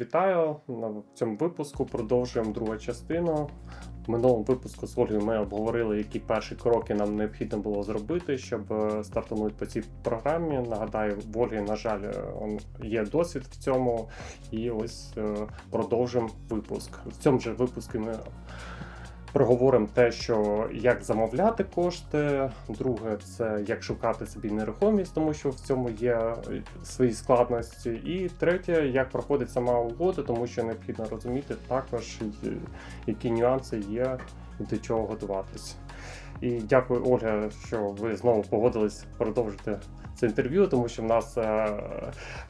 Вітаю на цьому випуску. Продовжуємо другу частину. В минулому випуску з Ольгою ми обговорили, які перші кроки нам необхідно було зробити, щоб стартувати стартанути по цій програмі. Нагадаю, в Ольги, на жаль, е, є досвід в цьому, і ось е, продовжимо випуск. В цьому же випуску ми проговоримо те, що як замовляти кошти. Друге, це як шукати собі нерухомість, тому що в цьому є е, свої складності. І третє, як проходить сама угода, тому що необхідно розуміти також, е, які нюанси є до чого готуватись. І дякую, Ольга, що ви знову погодились продовжити це інтерв'ю, тому що в нас е,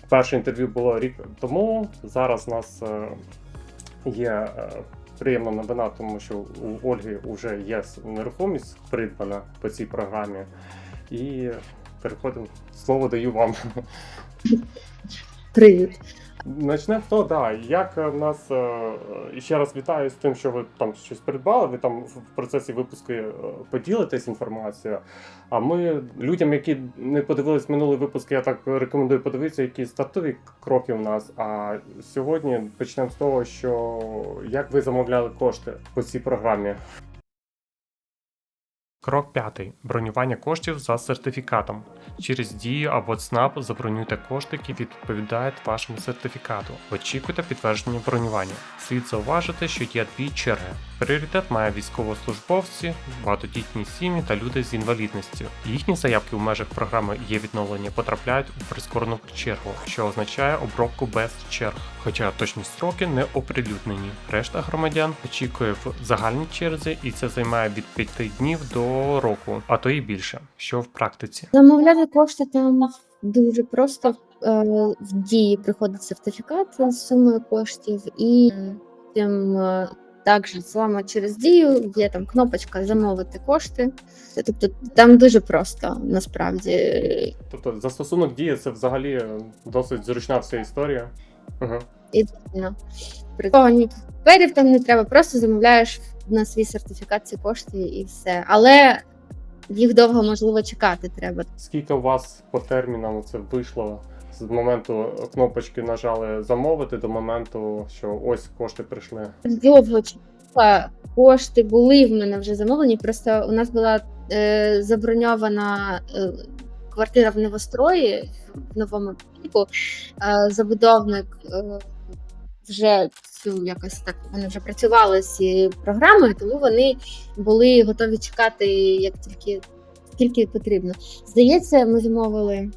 перше інтерв'ю було рік тому. Зараз у нас є приємна новина, тому що у Ольги вже є нерухомість придбана по цій програмі. І переходимо. Слово даю вам. Привіт. Начнемо з того, да, як е, в нас е, і ще раз вітаю з тим, що ви там щось придбали. Ви там в процесі випуску е, поділитесь інформацією. А ми людям, які не подивились минулий випуск, я так рекомендую подивитися, які стартові кроки у нас. А сьогодні почнемо з того, що як ви замовляли кошти по цій програмі. Крок п'ятий. Бронювання коштів за сертифікатом. Через дію або ЦНАП забронюйте кошти, які відповідають вашому сертифікату. Очікуйте підтвердження бронювання. Слід зауважити, що є дві черги. Пріоритет має військовослужбовці, багатодітні сім'ї та люди з інвалідністю. Їхні заявки у межах програми є відновлення потрапляють у прискорену чергу, що означає обробку без черг. Хоча точні строки не оприлюднені. Решта громадян очікує в загальній черзі, і це займає від 5 днів до року, а то і більше, що в практиці. Замовляти кошти там дуже просто. Е, В дії приходить сертифікат з сумою коштів, і потім е, також саме через дію є там кнопочка замовити кошти. Тобто там дуже просто насправді. Тобто застосунок дії це взагалі досить зручна вся історія. Угу. Ідеально. При того ні паперів там не треба, просто замовляєш на свій сертифікат ці кошти і все. Але їх довго можливо чекати треба. Скільки у вас по термінам це вийшло з моменту кнопочки нажали замовити до моменту, що ось кошти прийшли? довго чекала. Кошти були в мене вже замовлені. Просто у нас була е, заброньована е, квартира в новострої в новому піку. Е, забудовник е, вже цю якось так вони вже працювали з цією програмою, тому вони були готові чекати як тільки скільки потрібно. Здається, ми замовили.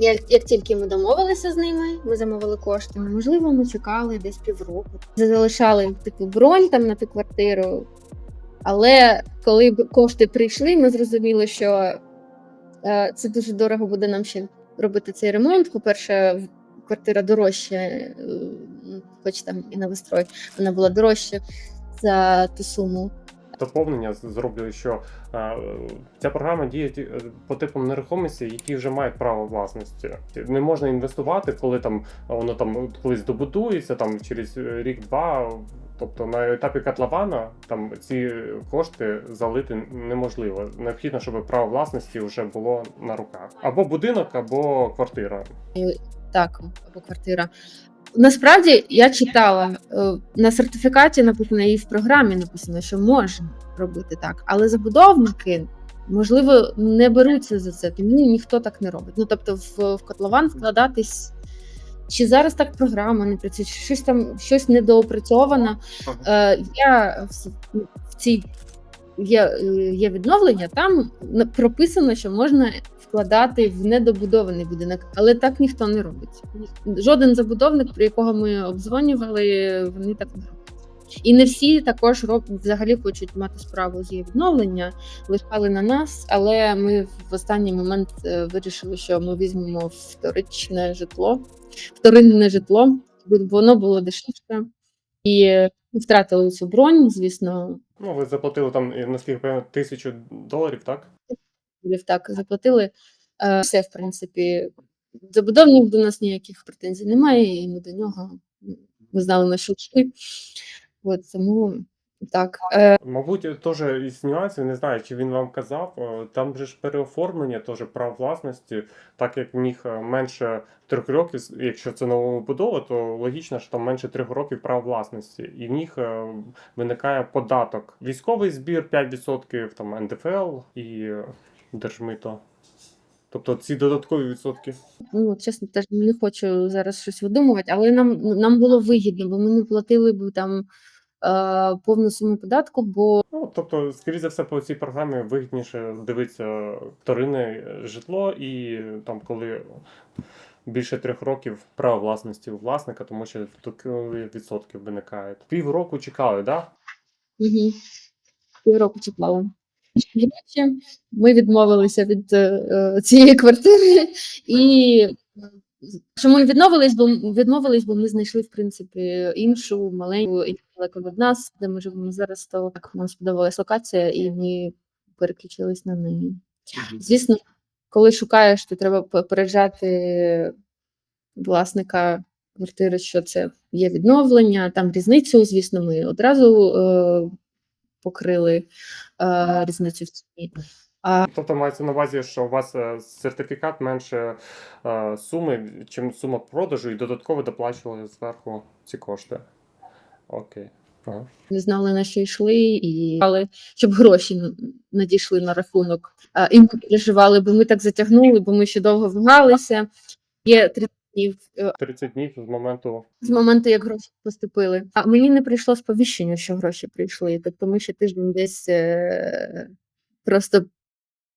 Як, як тільки ми домовилися з ними, ми замовили кошти. Можливо, ми чекали десь півроку. Залишали типу бронь там на ту квартиру. Але коли кошти прийшли, ми зрозуміли, що е, це дуже дорого буде нам ще робити цей ремонт. По-перше, квартира дорожча, е, хоч там і новострой, вона була дорожча за ту суму. Доповнення зроблю, що е, ця програма діє е, по типам нерухомості, які вже мають право власності. Не можна інвестувати, коли там воно там колись добудується, там через е, рік-два. Тобто на етапі котлована там ці кошти залити неможливо. Необхідно, щоб право власності вже було на руках. Або будинок, або квартира. Так, або квартира. Насправді я читала е, на сертифікаті написано і в програмі написано, що можна робити так, але забудовники. Можливо, не беруться за це, тому ніхто так не робить. Ну тобто, в, в котлован вкладатись, чи зараз так програма не працює, чи щось там щось недоопрацьовано. Е, я в, в цій є, е, є відновлення, там прописано, що можна вкладати в недобудований будинок, але так ніхто не робить. Жоден забудовник, про якого ми обдзвонювали, вони так не роблять. І не всі також роб... взагалі хочуть мати справу з її відновлення, лишали на нас, але ми в останній момент е, вирішили, що ми візьмемо вторичне житло, вторинне житло, бо воно було дешевше. І втратили цю бронь, звісно, Ну, ви заплатили там, наскільки певно, тисячу доларів, так? Так заплатили. Е, Все, в принципі, забудовник до нас ніяких претензій немає, і ми до нього ми знали на що йшли. От тому Так, е, Мабуть, теж із нюансів, не знаю, чи він вам казав. е, Там же ж переоформлення теж прав власності, так як в них е, менше трьох років, с- якщо це новобудова, то логічно, що там менше трьох років прав власності, і в них е, виникає податок. Військовий збір 5%, там НДФЛ і е, держмито. Тобто ці додаткові відсотки. ну, чесно, теж не хочу зараз щось видумувати, але нам, нам було вигідно, бо ми не платили б там повну суму податку, бо Ну, тобто, скоріше за все, по цій програмі вигідніше дивитися вторинне житло, і там, коли більше трьох років право власності у власника, тому що такі відсотки виникають. Півроку чекали, так? Да? Угу. Півроку. Гроші. Ми відмовилися від е, е, цієї квартири, і е, чому відмовились, бо відмовились, бо ми знайшли в принципі іншу маленьку далеко від нас, де ми живемо зараз. То так нам сподобалась локація, і ми переключились на неї. Звісно, коли шукаєш, то треба попереджати власника квартири, що це є відновлення. Там різницю, звісно, ми одразу е, покрили е, різницю в ціні. А Тобто мається на увазі, що у вас е, сертифікат менше е, суми, чим сума продажу, і додатково доплачували зверху ці кошти. Окей. Ага. не знали на що йшли, і але щоб гроші надійшли на рахунок. А, і ми переживали, бо ми так затягнули, бо ми ще довго вагалися. Є 30 днів е, 30 днів з моменту з моменту, як гроші поступили. А мені не прийшло сповіщення, що гроші прийшли. Тобто ми ще тиждень десь е, просто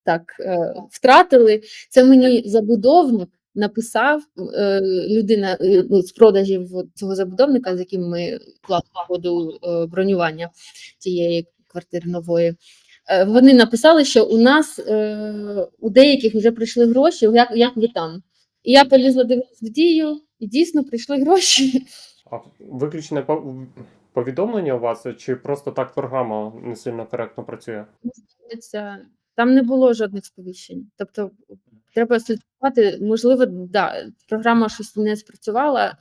так е, втратили. Це мені забудовник написав е, людина е, ну, з продажів от цього забудовника, з яким ми угоду е, бронювання цієї квартири нової. Е, Вони написали, що у нас е, у деяких вже прийшли гроші, як, як ви там. І я полізла дивитися в дію, і дійсно прийшли гроші. А виключне повідомлення у вас, чи просто так програма не сильно коректно працює? Там не було жодних сповіщень. Тобто треба слідкувати, можливо, да, програма щось не спрацювала.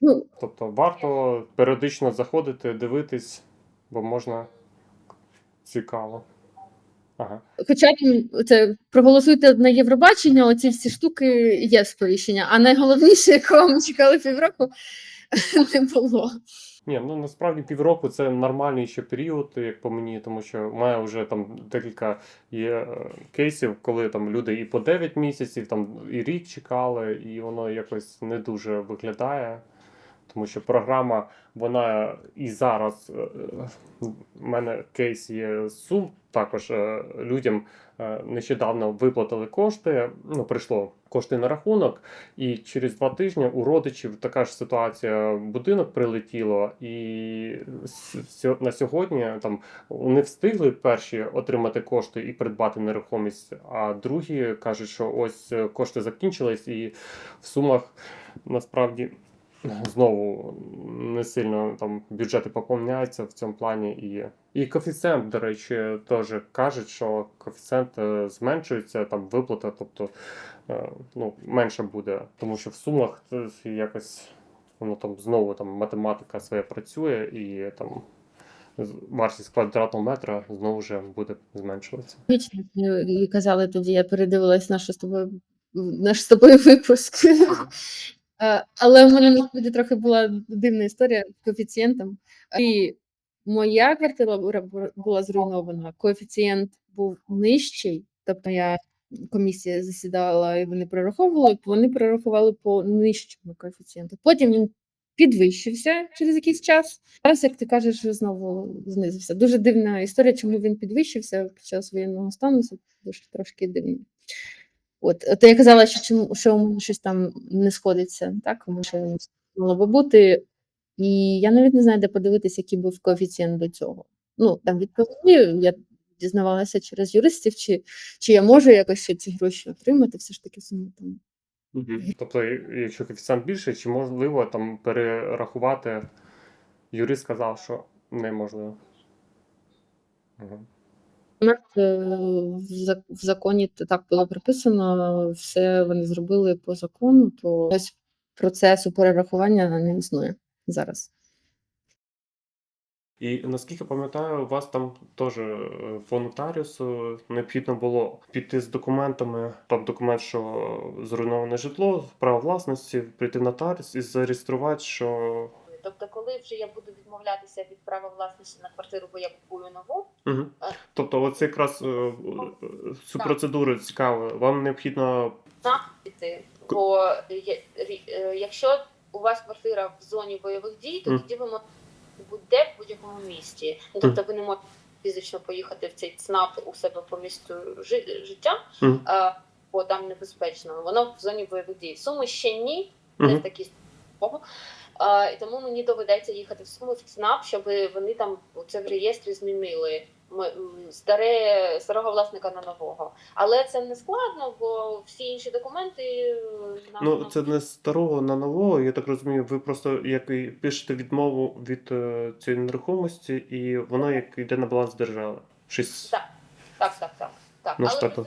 Ну, Тобто варто періодично заходити, дивитись, бо можна цікаво. Ага. хоча це проголосуйте на Євробачення, оці всі штуки є сповіщення. А найголовніше, якого ми чекали півроку, не було. Ні, ну насправді півроку це нормальний ще період, як по мені, тому що мене вже там декілька є е, кейсів, коли там люди і по 9 місяців, там і рік чекали, і воно якось не дуже виглядає. Тому що програма, вона і зараз е, в мене кейс є Сум. Також е, людям е, нещодавно виплатили кошти. Ну, прийшло кошти на рахунок, і через два тижні у родичів така ж ситуація. Будинок прилетіло, і на сьогодні там не встигли перші отримати кошти і придбати нерухомість. А другі кажуть, що ось е, кошти закінчились, і в сумах насправді знову не сильно там бюджети поповняються в цьому плані. І, і коефіцієнт, до речі, теж кажуть, що коефіцієнт е, зменшується, там виплата, тобто е, ну, менше буде, тому що в сумах якось воно там знову там математика своя працює і там. Вартість квадратного метра знову вже буде зменшуватися. І казали тоді, я передивилась наш з тобою наш з тобою випуск. Е, Але в мене насправді трохи була дивна історія з коефіцієнтом. І моя квартира була- зруйнована, коефіцієнт був нижчий, тобто я комісія засідала і вони прораховували, вони прорахували по нижчому коефіцієнту. Потім він підвищився через якийсь час. Зараз, як ти кажеш, знову знизився. Дуже дивна історія, чому він підвищився під час воєнного стану. Це дуже трошки дивно. От, то я казала, що чому що щось там не сходиться, так тому що мало би бути. І я навіть не знаю, де подивитися, який був коефіцієнт до цього. Ну там відповіли, я дізнавалася через юристів, чи, чи я можу якось ще ці гроші отримати, все ж таки сума там. Тобто, якщо коефіцієнт більший, чи можливо там перерахувати, юрист сказав, що неможливо. Угу. В законі так було прописано, все вони зробили по закону, то ось процесу перерахування не існує зараз. І наскільки пам'ятаю, у вас там теж е, по нотаріусу необхідно було піти з документами, там документ, що зруйноване житло, право власності, прийти в нотаріус і зареєструвати, що. Тобто, коли вже я буду відмовлятися від права власності на квартиру, бо я купую нову, Угу. Тобто, оце якраз е, е, цю Так. процедуру цікаво. Вам необхідно. на піти. Бо якщо у вас квартира в зоні бойових дій, то Мгм. тоді ви можете будь-де в будь-якому місті. Тобто ви не можете фізично поїхати в цей ЦНАП у себе по місту жи- життя, Мгм. а, бо там небезпечно. Воно в зоні бойових дій. Суми ще ні, не в такій стопу. А, і тому мені доведеться їхати в Суми в ЦНАП, щоб вони там це в реєстрі змінили старе, старого власника на нового. Але це не складно, бо всі інші документи е, нам, Ну, це не старого на нового, я так розумію, ви просто як і пишете відмову від е, цієї нерухомості, і воно як йде на баланс держави. Щось. Так. так, так, так. так. Ну, Але так,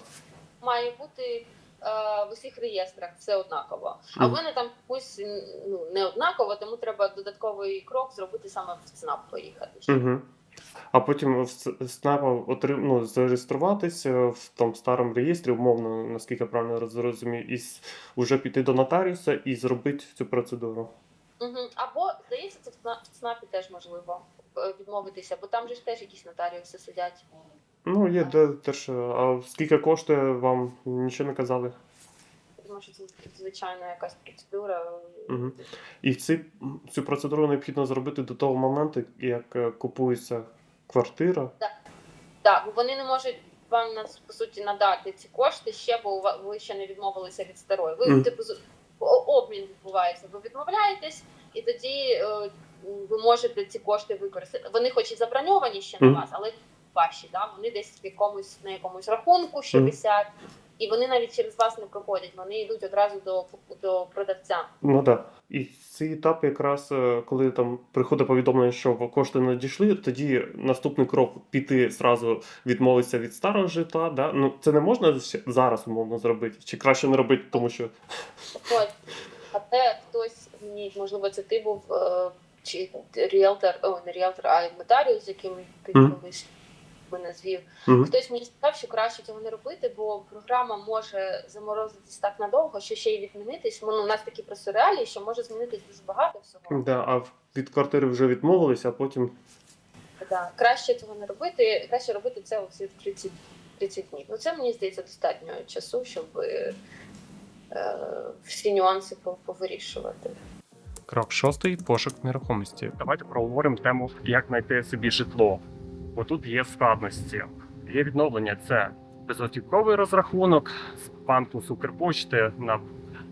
має бути е, в усіх реєстрах все однаково. А в мене там якось ну, не однаково, тому треба додатковий крок зробити саме в ЦНАП поїхати. Угу. А потім в СНАПа отрим... ну, зареєструватися в тому старому реєстрі, умовно, наскільки правильно зрозумів, і вже піти до нотаріуса і зробити цю процедуру. Угу. Або, здається, це в ЦНАПі теж можливо е, відмовитися, бо там же ж теж якісь нотаріуси сидять. Ну, є де теж. А скільки коштує, вам нічого не казали? Тому що це звичайна якась процедура. Угу. І ці, цю процедуру необхідно зробити до того моменту, як е, купується квартира. Так, вони не можуть вам нас по суті надати ці кошти ще, бо ви ще не відмовилися від старої. Ви mm. типу обмін відбувається. Ви відмовляєтесь, і тоді е, ви можете ці кошти використати. Вони, хоч і заброньовані ще на вас, але ваші, да? вони десь в якомусь на якомусь рахунку ще висять. висять. І вони навіть через вас не проходять, вони йдуть одразу до, до продавця. Ну так. І ці етапи, якраз е, коли там приходить повідомлення, що кошти не надійшли, тоді наступний крок піти зразу відмовитися від старого житла. Да? Ну це не можна зараз умовно зробити, чи краще не робити, тому що. А те хтось мені, можливо, це ти був е, чи ріелтор, о, не ріелтор, а нотаріус, з яким ти Мгм. Колись мене звів. Мгм. Хтось мені сказав, що краще цього не робити, бо програма може заморозитись так надовго, що ще й відмінитись. Ну, у нас такі просто реалії, що може змінитись дуже багато всього. да, а від квартири вже відмовилися, а потім Да. Краще цього не робити, краще робити це оці 30, 30 днів. Ну це мені здається достатньо часу, щоб е, е, всі нюанси по- повирішувати. Крок шостий пошук нерухомості. Давайте проговоримо тему, як знайти собі житло. Бо тут є складності. Є відновлення це безготівковий розрахунок з банку з Укрпочти на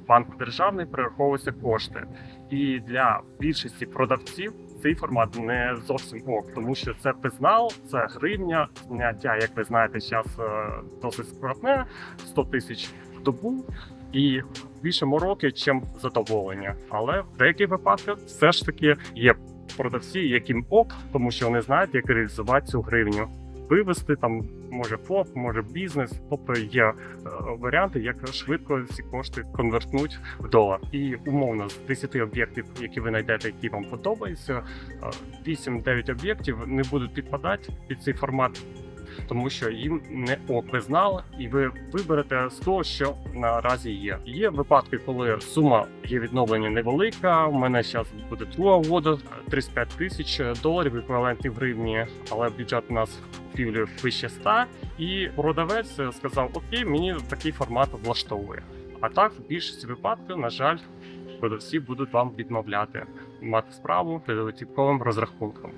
банк державний перераховуються кошти. І для більшості продавців цей формат не зовсім ок, тому що це безнал, це гривня, зняття, як ви знаєте, зараз досить складне, 100 тисяч в добу. І більше мороки, чим задоволення. Але в деяких випадках все ж таки є продавці, яким ок, тому що вони знають, як реалізувати цю гривню. Вивести там може ФОП, може бізнес, тобто є е, варіанти, як швидко ці кошти конвертнуть в долар. І умовно з 10 об'єктів, які ви знайдете, які вам подобаються, е, 8-9 об'єктів не будуть підпадати під цей формат, тому що їм не ви і ви виберете з того, що наразі є. Є випадки, коли сума є відновлення невелика. У мене зараз буде друга угода 35 тисяч доларів еквівалентні в гривні, але бюджет у нас купівлі вище 100, і продавець сказав: Окей, мені такий формат влаштовує. А так, в більшості випадків, на жаль, продавці будуть вам відмовляти мати справу безготівковим розрахунком.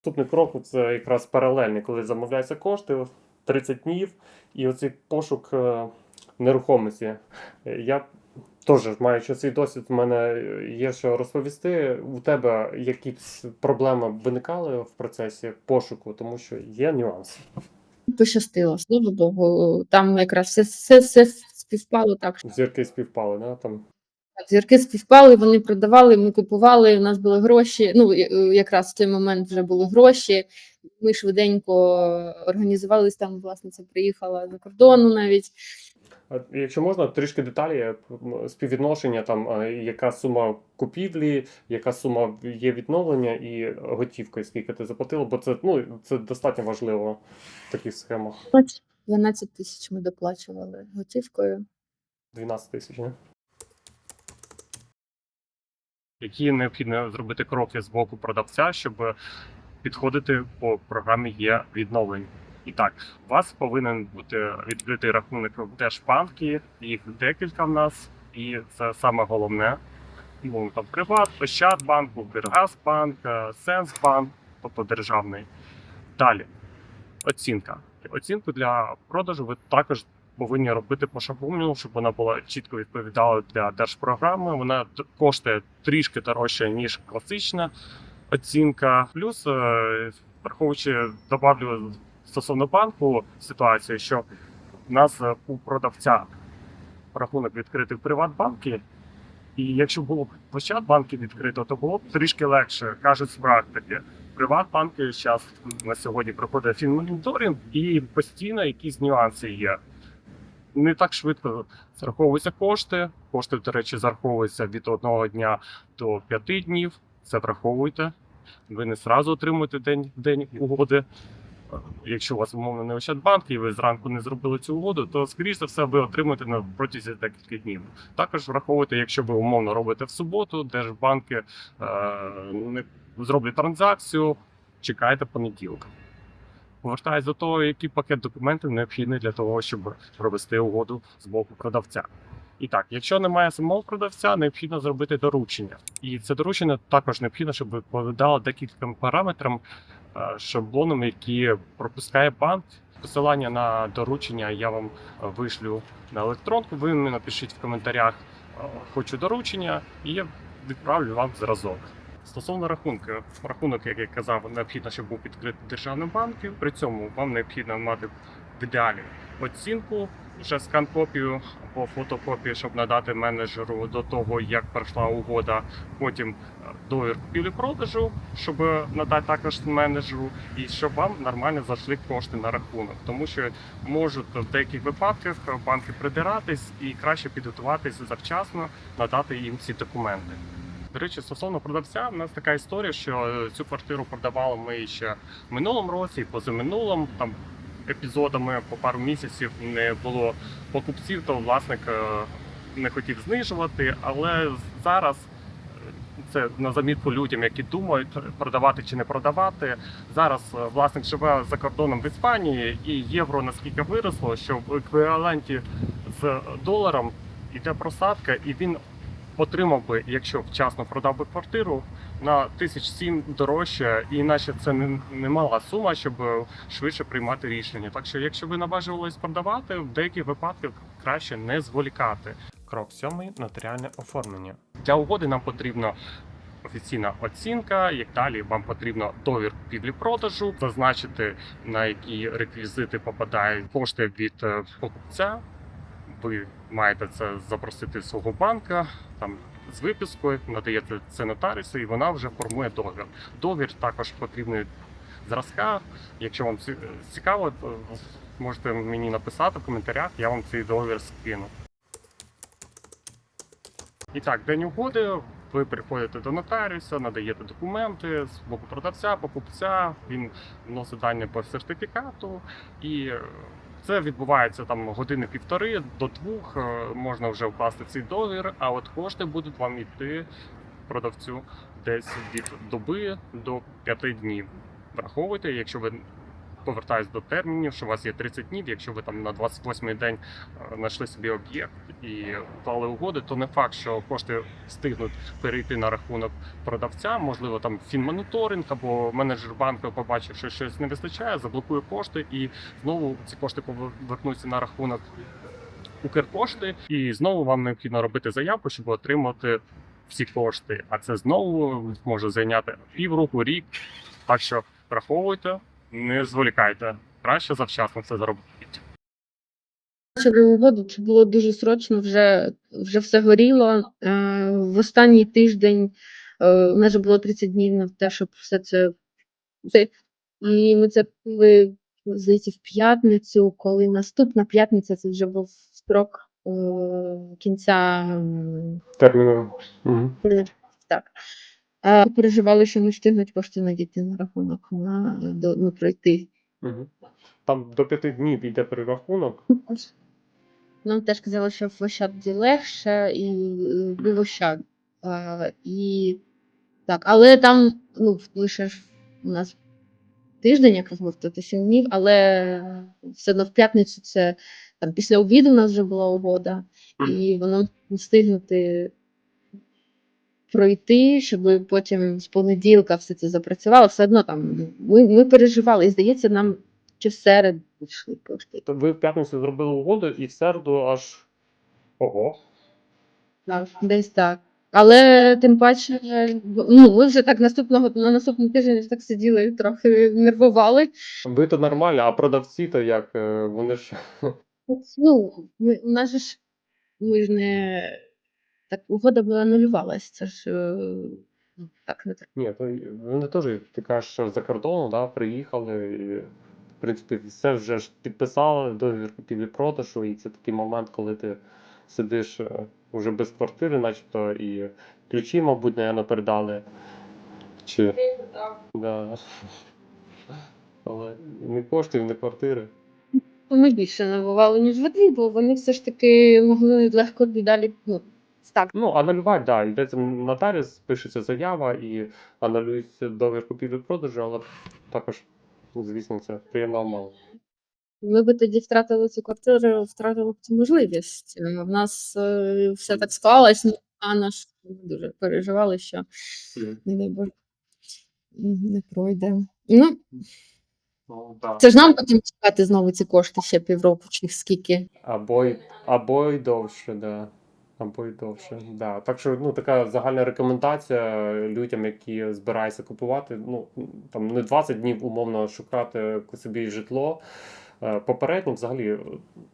Наступний крок це якраз паралельний, коли замовляються кошти 30 днів, і оцей пошук е, нерухомості. Я теж, маючи цей досвід, в мене є що розповісти. У тебе якісь проблеми виникали в процесі пошуку, тому що є нюанси. Пощастило, слава Богу. Там якраз все, все, все співпало так. Зірки співпали, да? там. Зірки співпали, вони продавали, ми купували. У нас були гроші. Ну якраз в той момент вже були гроші. Ми швиденько організувались. Там власниця приїхала за кордону навіть. Якщо можна, трішки деталі співвідношення, там е, яка сума купівлі, яка сума є відновлення і готівкою, скільки ти заплатила, бо це ну це достатньо важливо в таких схемах. 12 тисяч ми доплачували готівкою. 12 тисяч. Не? Які необхідно зробити кроки з боку продавця, щоб підходити по програмі є відновлення? І так, у вас повинен бути відкритий рахунок в Держбанкі, їх декілька в нас, і це саме головне. Ну, там Приват, Ощадбанк, Укргазбанк, е, Сенсбанк, тобто державний. Далі, оцінка. Оцінку для продажу ви також повинні робити по шаблону, щоб вона була чітко відповідала для держпрограми. Вона коштує трішки дорожче, ніж класична оцінка. Плюс, е, враховуючи, добавлю стосовно банку ситуацію, що в нас е, у продавця рахунок відкритий в Приватбанкі. І якщо було б в Ощадбанкі відкрито, то було б трішки легше, кажуть з практики. Приватбанки зараз на сьогодні проходить фінмоніторинг і постійно якісь нюанси є. Не так швидко зараховуються кошти. Кошти, до речі, зараховуються від одного дня до п'яти днів. Це враховуйте. Ви не зразу отримуєте день, день угоди. Якщо у вас умовно не Ощадбанк і ви зранку не зробили цю угоду, то скоріш за все ви отримаєте на протязі декількох днів. Також враховуйте, якщо ви умовно робите в суботу, держбанки е, не зроблять транзакцію, чекайте понеділка. Повертаюсь до того, який пакет документів необхідний для того, щоб провести угоду з боку продавця. І так, якщо немає самого продавця, необхідно зробити доручення. І це доручення також необхідно, щоб відповідало декільком параметрам, е, шаблонам, які пропускає банк. Посилання на доручення я вам е, вишлю на електронку. Ви мені напишіть в коментарях е, хочу доручення, і я відправлю вам зразок. Стосовно рахунку, рахунок, як я казав, необхідно, щоб був відкритий державним банком. При цьому вам необхідно мати в ідеалі оцінку, вже скан-копію або фотокопію, щоб надати менеджеру до того, як пройшла угода. Потім е, договір купівлі-продажу, щоб надати також менеджеру, і щоб вам нормально зайшли кошти на рахунок, тому що можуть в деяких випадках банки придиратись і краще підготуватись завчасно, надати їм ці документи. До речі, стосовно продавця, у нас така історія, що е, цю квартиру продавали ми ще в минулому році, і позаминулому там епізодами по пару місяців не було покупців, то власник е, не хотів знижувати. Але зараз е, це на замітку людям, які думають продавати чи не продавати. Зараз власник живе за кордоном в Іспанії, і євро наскільки виросло, що в еквіваленті з доларом йде просадка, і він отримав би, якщо вчасно продав би квартиру, на тисяч сім дорожче, і іначе це не, не мала сума, щоб е, швидше приймати рішення. Так що, якщо ви наважувались продавати, в деяких випадках краще не зволікати. Крок сьомий нотаріальне оформлення. Для угоди нам потрібно офіційна оцінка. Як далі вам потрібно довір купівлі-продажу, зазначити на які реквізити попадають кошти від е, покупця. Ви маєте це запросити свого банка там з випискою, надаєте це нотаріусу, і вона вже формує договір. Договір також потрібний зразка. Якщо вам цікаво, то можете мені написати в коментарях, я вам цей договір скину. І так, день угоди. Ви приходите до нотаріуса, надаєте документи з боку продавця, покупця. Він вносить дані по сертифікату, і це відбувається там години півтори до двох. е, Можна вже вкласти цей договір, а от кошти будуть вам йти продавцю десь від доби до п'яти днів. Враховуйте, якщо ви повертаєтесь до термінів, що у вас є 30 днів. Якщо ви там на 28-й день е, знайшли собі об'єкт і вклали угоди, то не факт, що кошти встигнуть перейти на рахунок продавця. Можливо, там фінмоніторинг або менеджер банку побачив, що щось не вистачає, заблокує кошти, і знову ці кошти повернуться на рахунок Укрпошти, і знову вам необхідно робити заявку, щоб отримати всі кошти. А це знову може зайняти півроку, рік. Так що враховуйте, не зволікайте. Краще завчасно це зробити. Бачили угоду, це було дуже срочно, вже, вже все горіло. Е, в останній тиждень е, у нас було 30 днів на те, щоб все це. і ми це ми здається, в п'ятницю, коли наступна п'ятниця, це вже був строк е, кінця Терміну. Угу. так. Е, переживали, що не встигнуть кошти надійти на рахунок на, до, ну, пройти. Угу. Там до п'яти днів йде перерахунок. Нам теж казали, що в Ощаді легше і е, в Ощад. Е, і так, але там ну, лише ж у нас тиждень, як розмов, то сім днів, але все одно в п'ятницю це там після обіду у нас вже була угода, і воно встигнути пройти, щоб потім з понеділка все це запрацювало. Все одно там ми, ми переживали, і здається, нам чи в середу пішли кошти. То ви в п'ятницю зробили угоду і в середу аж. Ого. Так, десь так. Але тим паче, ну, ми вже так наступного на наступний тиждень так сиділи, трохи нервували. Ви то нормально, а продавці то як? Е, Вони ж. Ну, ми, у нас же ж ми ж не так угода була анулювалась. Це ж е, ну, так не так. Ні, то вони теж, ти кажеш, що за кордону, да, приїхали. І, в принципі, все вже ж підписали договір купівлі-продажу, і це такий момент, коли ти сидиш е, вже без квартири, начебто, і ключі, мабуть, наверно, передали. Чи. Да. Але не коштів, не квартири. Ми більше нервували, ніж води, бо вони все ж таки могли легко далі ну, так. Ну, анулювати, да, йдеться нотаріус, пишеться заява і аналюється договір купівлі-продажу, але також, звісно, це приємно мало. Ми би тоді втратили цю квартиру, втратили б цю можливість. Е, В нас е, все так склалось, ну, а наш ми дуже переживали, що не дай Боже не пройде. Ну, Ну, да. це ж нам потім чекати знову ці кошти ще півроку чи скільки. Або й, або й довше, да. Або й довше. Да. Так що ну, така загальна рекомендація людям, які збираються купувати. Ну, там не 20 днів умовно шукати собі житло. Е, Попередньо, взагалі, е,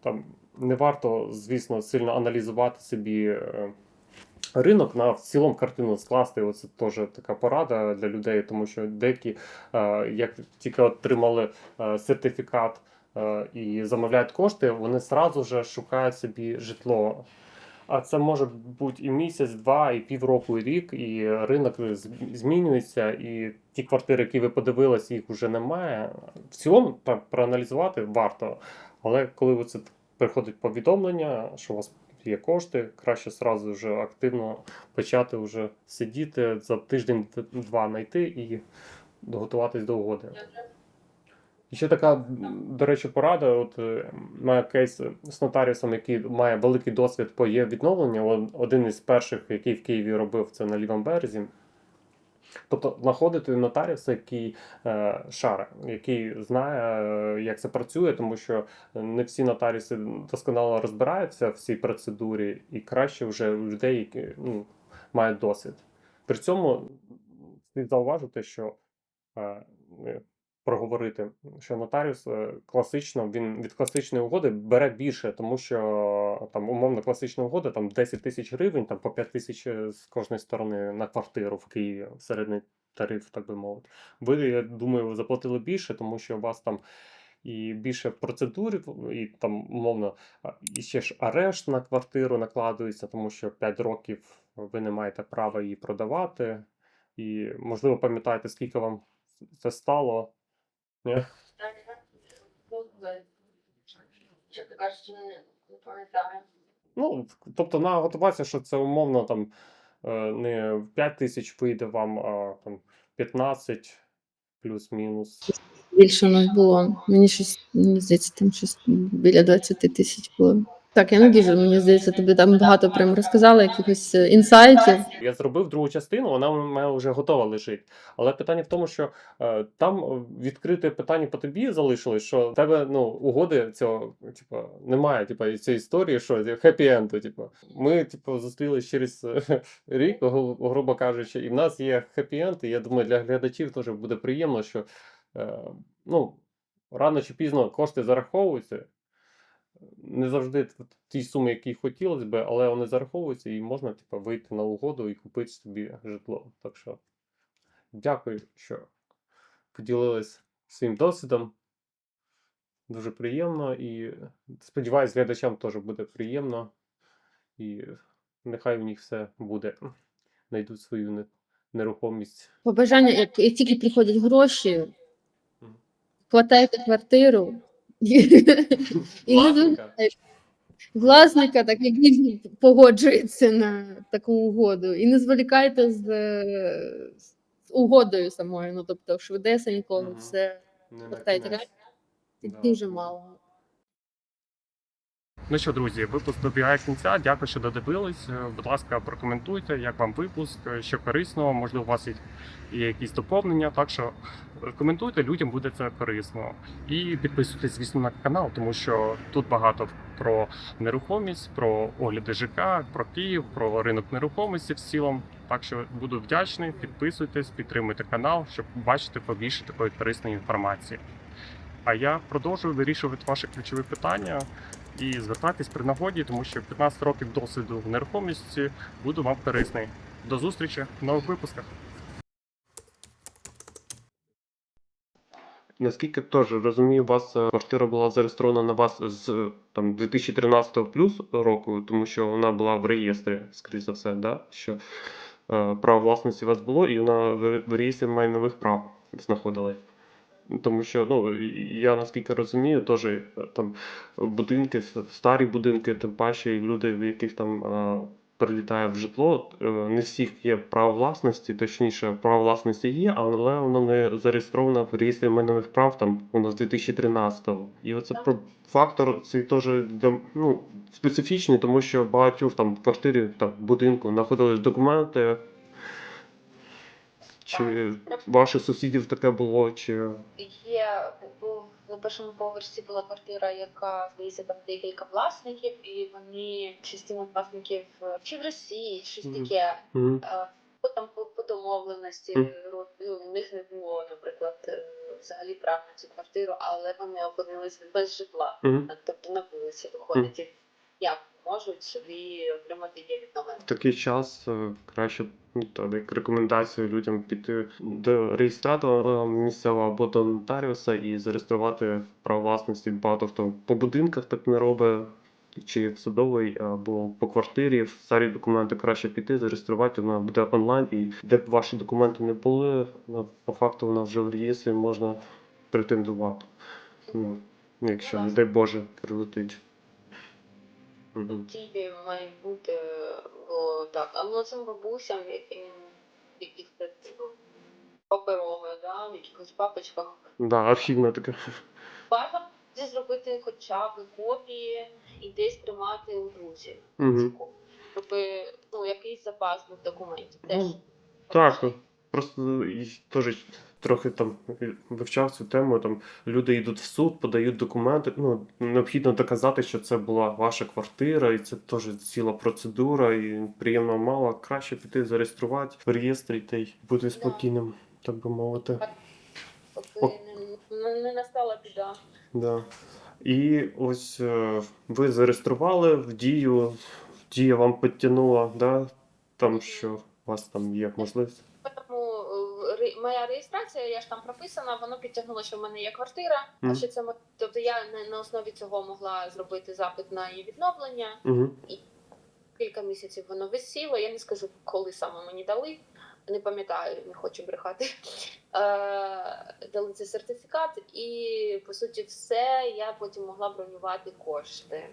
там не варто, звісно, сильно аналізувати собі. е, Ринок на в цілому картину скласти, оце теж така порада для людей, тому що деякі, як тільки отримали сертифікат і замовляють кошти, вони сразу же шукають собі житло. А це може бути і місяць, два, і півроку, і рік, і ринок змінюється, і ті квартири, які ви подивилися, їх вже немає. В цілому проаналізувати варто. Але коли це приходить повідомлення, що у вас є кошти, краще сразу вже активно почати вже сидіти за тиждень-два знайти і готуватись до угоди. Ще така, до речі, порада. От е, має кейс з нотаріусом, який має великий досвід по є відновленню. Один із перших, який в Києві робив це на лівому березі. Тобто знаходити нотаріуса, який е, шаре, який знає, е, як це працює, тому що не всі нотаріуси досконало розбираються в цій процедурі, і краще вже у людей, які ну, мають досвід. При цьому слід зауважити, що е, проговорити, що нотаріус е, класично він від класичної угоди бере більше, тому що там умовно класична угода там 10 тисяч гривень, там по 5 тисяч е, з кожної сторони на квартиру в Києві, середній тариф, так би мовити. Ви, я думаю, заплатили більше, тому що у вас там. І більше процедур, і там умовно, і ще ж арешт на квартиру накладується, тому що 5 років ви не маєте права її продавати. І, можливо, пам'ятаєте, скільки вам це стало. Ні? Ну, тобто, на готуватися, що це умовно там е, не в 5 тисяч вийде вам, а там 15 плюс-мінус. Більше у нас було. Мені щось, мені здається, там щось біля 20 тисяч було. Так, я не дуже, мені здається, тобі там багато прям розказала, якихось е, інсайтів. Я зробив другу частину, вона в мене вже готова лежить. Але питання в тому, що е, там е, відкрите питання по тобі залишилось, що в тебе ну, угоди цього, типу, немає, типу, цієї історії, що хеппі-енду. Типу. Ми, типу, зустрілись через е, рік, грубо кажучи, і в нас є хеппі-енд, і я думаю, для глядачів теж буде приємно, що е, ну, рано чи пізно кошти зараховуються. Не завжди ті суми, які хотілося б, але вони зараховуються і можна типу, вийти на угоду і купити собі житло. Так що дякую, що поділились своїм досвідом. дуже приємно і сподіваюсь, глядачам теж буде приємно. І нехай в них все буде. Знайдуть свою нерухомість. Побажання, як тільки приходять гроші, хватайте квартиру. І Власника. власника, так як він погоджується на таку угоду. І не зволікайте з, е, з угодою самою. Ну тобто, швидесенько все Не на кінець. Да. Дуже мало. Ну що, друзі, випуск добігає кінця. Дякую, що додивились. Е, Будь ласка, прокоментуйте, як вам випуск, е, що корисного, можливо, у вас є- якісь доповнення. Так що коментуйте, людям буде це корисно. І підписуйтесь, звісно, на канал, тому що тут багато про нерухомість, про огляди ЖК, про Київ, про ринок нерухомості в цілому. Так що буду вдячний. Підписуйтесь, підтримуйте канал, щоб бачити побільше такої корисної інформації. А я продовжую вирішувати ваші ключові питання і звертайтесь при нагоді, тому що 15 років досвіду в нерухомості буду вам корисний. До зустрічі в нових випусках. Наскільки теж розумію, у вас е, квартира була зареєстрована на вас з там 2013 плюс року, тому що вона була в реєстрі, скоріш за все, да? що е, право власності у вас було, і вона в реєстрі майнових прав знаходилась. Тому що ну я наскільки розумію, теж е, там будинки, старі будинки, тим паче і люди, в яких там е, прилітає в житло, е, не всіх є право власності, точніше, право власності є, але воно не зареєстровано в реєстрі майнових прав там у нас 2013-го. І оце Так. про фактор цей теж ну, специфічний, тому що багатьох там в квартирі там в будинку знаходились документи. Чи ваших сусідів таке було, чи Є на першому поверсі була квартира, яка здається там декілька власників, і вони частина власників чи в Росії, щось таке. По там по, по домовленості Мгм. род- ну, у них не було, наприклад, е, взагалі прав на цю квартиру, але вони опинилися без житла, Мгм. тобто на вулиці виходять. Як можуть собі отримати є відновлення? В такий час е, краще ну, як рекомендацію людям піти до реєстратора місцевого або до нотаріуса і зареєструвати право власності. Багато хто по будинках так не робить. Чи в судовий або по квартирі в старі документи краще піти, зареєструвати, вона буде онлайн, і де б ваші документи не були, по факту вона вже в реєстрі можна претендувати. Ну, якщо, не дай Боже, прилетить. Києві має бути о, так, а ну цим бабусям, яким яких ну, паперове, да, в якихось папочках. Да, архівна така. Варто десь зробити хоча б копії і десь тримати у друзів. Мгм. Щоб ну, якийсь запас був документів. Теж. Ну, Так, просто теж трохи там вивчав цю тему. Там люди йдуть в суд, подають документи. Ну, необхідно доказати, що це була ваша квартира, і це теж ціла процедура, і приємно мало. Краще піти зареєструвати в реєстрі та й бути спокійним, так би мовити. Поки не, не, настала біда. Да. І ось е, ви зареєстрували в дію, дія вам підтягнула, да? там що у вас там є можливість. Моя реєстрація, я ж там прописана, воно підтягнуло, що в мене є квартира. Мгм. А що це тобто я на, на основі цього могла зробити запит на її відновлення. Угу. Кілька місяців воно висіло. Я не скажу, коли саме мені дали. Не пам'ятаю, не хочу брехати. Е, дали цей сертифікат, і по суті, все я потім могла бронювати кошти.